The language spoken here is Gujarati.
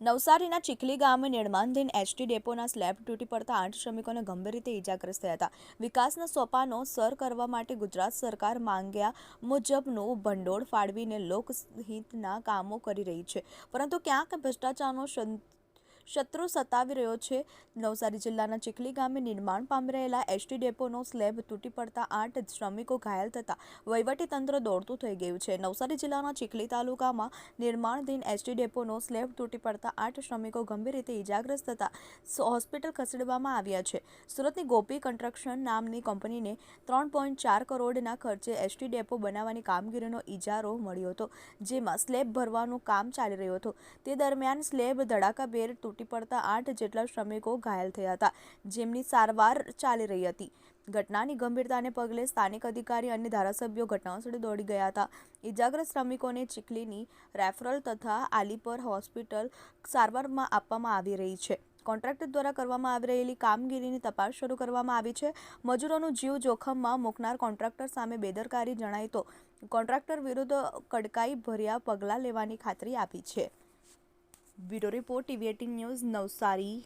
નવસારીના ચીખલી ગામે નિર્માણધીન એસટી ડેપોના સ્લેબ તૂટી પડતા આઠ શ્રમિકોને ગંભીર રીતે ઇજાગ્રસ્ત થયા હતા. વિકાસના સોપાનો સર કરવા માટે ગુજરાત સરકાર માંગ્યા મુજબનું ભંડોળ ફાળવીને લોકહિતના કામો કરી રહી છે. પરંતુ ક્યાંક ભ્રષ્ટાચારનો શત્રુ સતાવી રહ્યો છે. નવસારી જિલ્લાના ચીખલી ગામે નિર્માણ પામી રહેલા એસટી ડેપોનો સ્લેબ તૂટી પડતા આઠ શ્રમિકો ઘાયલ થતા તંત્ર દોડતું થઈ ગયું છે. નવસારી જિલ્લાના ચીખલી તાલુકામાં નિર્માણધીન એસટી ડેપોનો સ્લેબ તૂટી પડતા આઠ શ્રમિકો ગંભીર રીતે ઇજાગ્રસ્ત થતા હોસ્પિટલ ખસેડવામાં આવ્યા છે. સુરતની ગોપી કન્સ્ટ્રક્શન નામની કંપનીને ત્રણ પોઈન્ટ ચાર કરોડના ખર્ચે એસટી ડેપો બનાવવાની કામગીરીનો ઇજારો મળ્યો હતો, જેમાં સ્લેબ ભરવાનું કામ ચાલી રહ્યું હતું. તે દરમિયાન સ્લેબ ધડાકાભેર તૂટી પડતા આઠ જેટલા શ્રમિકો ઘાયલ થયા હતા. જેમની સારવાર ચાલી રહી હતી. ઘટનાની ગંભીરતાને પગલે સ્થાનિક અધિકારી અને ધારાસભ્યો ઘટનાસ્થળે દોડી ગયા હતા. ઇજાગ્રસ્ત શ્રમિકોને ચીખલીની રેફરલ તથા આલીપર હોસ્પિટલ સારવારમાં આપવામાં આવી રહી છે. કોન્ટ્રાક્ટર દ્વારા કરવામાં આવી રહેલી કામગીરીની તપાસ શરૂ કરવામાં આવી છે. મજૂરોનું જીવ જોખમમાં મૂકનાર કોન્ટ્રાક્ટર સામે બેદરકારી જણાય તો કોન્ટ્રાક્ટર વિરુદ્ધ કડકાઈ ભર્યા પગલાં લેવાની ખાતરી આપી છે. Bureau report TV eighteen news Navsari.